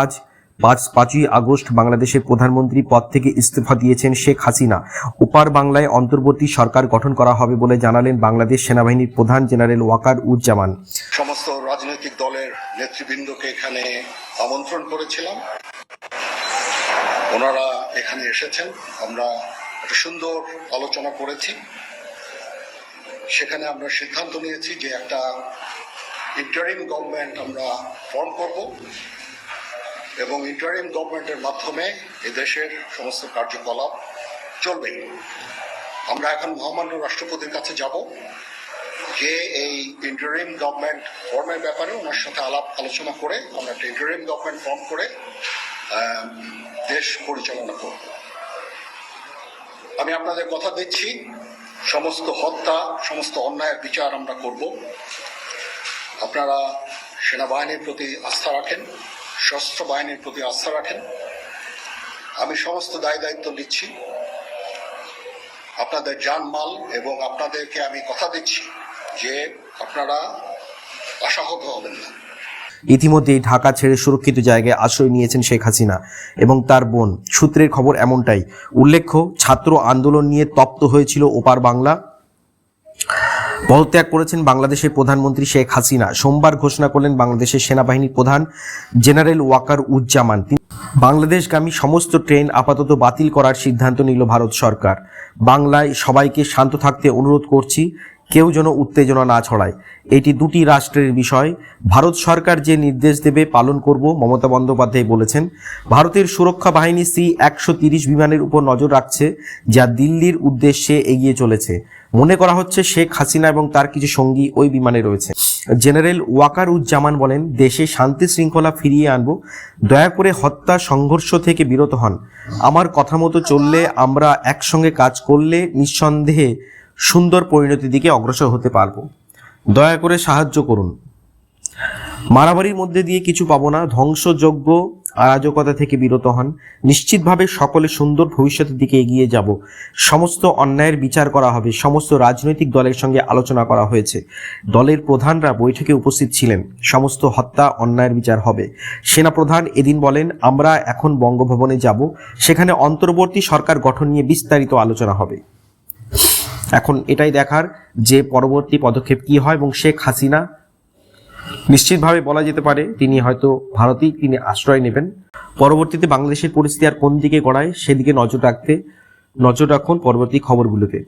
আজ পাঁচ পাঁচই আগস্ট বাংলাদেশের প্রধানমন্ত্রী পদ থেকে ইস্তফা দিয়েছেন শেখ হাসিনা। ওপার বাংলায় অন্তর্বর্তী সরকার গঠন করা হবে বলে জানালেন বাংলাদেশ সেনাবাহিনীর প্রধান জেনারেল ওয়াকার উজ্জামান। সমস্ত রাজনৈতিক দলের নেতৃবৃন্দকে এখানে আমন্ত্রণ করেছিলাম। ওনারা এখানে এসেছেন। আমরা একটা সুন্দর আলোচনা করেছি। সেখানে আমরা সিদ্ধান্ত নিয়েছি যে একটা ইন্টারিম গভর্নমেন্ট আমরা ফর্ম করব এবং ইন্টারিম গভর্নমেন্টের মাধ্যমে এদেশের সমস্ত কার্যকলাপ চলবে। আমরা এখন মহামান্য রাষ্ট্রপতির কাছে যাব, যে এই ইন্টারিম গভর্নমেন্ট ফর্মের ব্যাপারে ওনার সাথে আলাপ আলোচনা করে আমরা একটা ইন্টারিম গভর্নমেন্ট ফর্ম করে দেশ পরিচালনা করব। আমি আপনাদের কথা দিচ্ছি, সমস্ত হত্যা, সমস্ত অন্যায়ের বিচার আমরা করব। আপনারা সেনাবাহিনীর প্রতি আস্থা রাখেন, সশস্ত্র বাহিনীর প্রতি আস্থা রাখেন। আমি সমস্ত দায় দায়িত্ব নিচ্ছি। আপনাদের জানমাল এবং আপনাদেরকে আমি কথা দিচ্ছি যে আপনারা আশাহত হবেন না। ইতিমধ্যেই ঢাকা ছেড়ে সুরক্ষিত জায়গায় আশ্রয় নিয়েছেন শেখ হাসিনা এবং তার বোন। সূত্রের খবর এমনটাই। উল্লেখ্য, ছাত্র আন্দোলন নিয়ে তপ্ত হয়েছিল ওপার বাংলা। পদত্যাগ করেছেন বাংলাদেশের প্রধানমন্ত্রী শেখ হাসিনা। সোমবার ঘোষণা করলেন বাংলাদেশের সেনাবাহিনী প্রধান জেনারেল ওয়াকার উজ্জামান। বাংলাদেশগামী সমস্ত ট্রেন আপাতত বাতিল করার সিদ্ধান্ত নিল ভারত সরকার। বাংলায় সবাইকে শান্ত থাকতে অনুরোধ করছি। কেউ যেন উত্তেজনা না ছড়ায়। এটি দুটি রাষ্ট্রের বিষয়। ভারত সরকার যে নির্দেশ দেবে পালন করব, মমতা বন্দ্যোপাধ্যায় বলেছেন। ভারতের সুরক্ষা বাহিনী সি একশো বিমানের উপর নজর রাখছে, যা দিল্লির উদ্দেশ্যে এগিয়ে চলেছে। মনে করা হচ্ছে শেখ হাসিনা এবং তার কিছু সঙ্গী ওই বিমানে রয়েছে। জেনারেল ওয়াকার উজ্জামান বলেন, দেশে শান্তি শৃঙ্খলা ফিরিয়ে আনব, দয়া করে হত্যা, সংঘর্ষ থেকে বিরত হন। আমার কথা মতো চললে আমরা একসঙ্গে কাজ করলে নিঃসন্দেহে সুন্দর পরিণতির দিকে অগ্রসর হতে পারব। দয়া করে সাহায্য করুন। মারামারির মধ্যে দিয়ে কিছু পাবো না। ধ্বংসযোগ্য আরাজকতা থেকে বিরত হন। নিশ্চিতভাবে সকলে সুন্দর ভবিষ্যতের দিকে এগিয়ে যাব। সমস্ত অন্যায়ের বিচার করা হবে। সমস্ত রাজনৈতিক দলের সঙ্গে আলোচনা করা হয়েছে। দলের প্রধানরা বৈঠকে উপস্থিত ছিলেন। সমস্ত হত্যা, অন্যায়ের বিচার হবে। সেনাপ্রধান এদিন বলেন, আমরা এখন বঙ্গভবনে যাব। সেখানে অন্তর্বর্তী সরকার গঠন নিয়ে বিস্তারিত আলোচনা হবে। এখন এটাই দেখার যে পরবর্তী পদক্ষেপ কি হয় এবং শেখ হাসিনা নিশ্চিতভাবে বলা যেতে পারে তিনি হয়তো ভারতেই তিনি আশ্রয় নেবেন। পরবর্তীতে বাংলাদেশের পরিস্থিতি আর কোন দিকে গড়ায় সেদিকে নজর রাখতে, নজর রাখুন পরবর্তী খবরগুলোতে।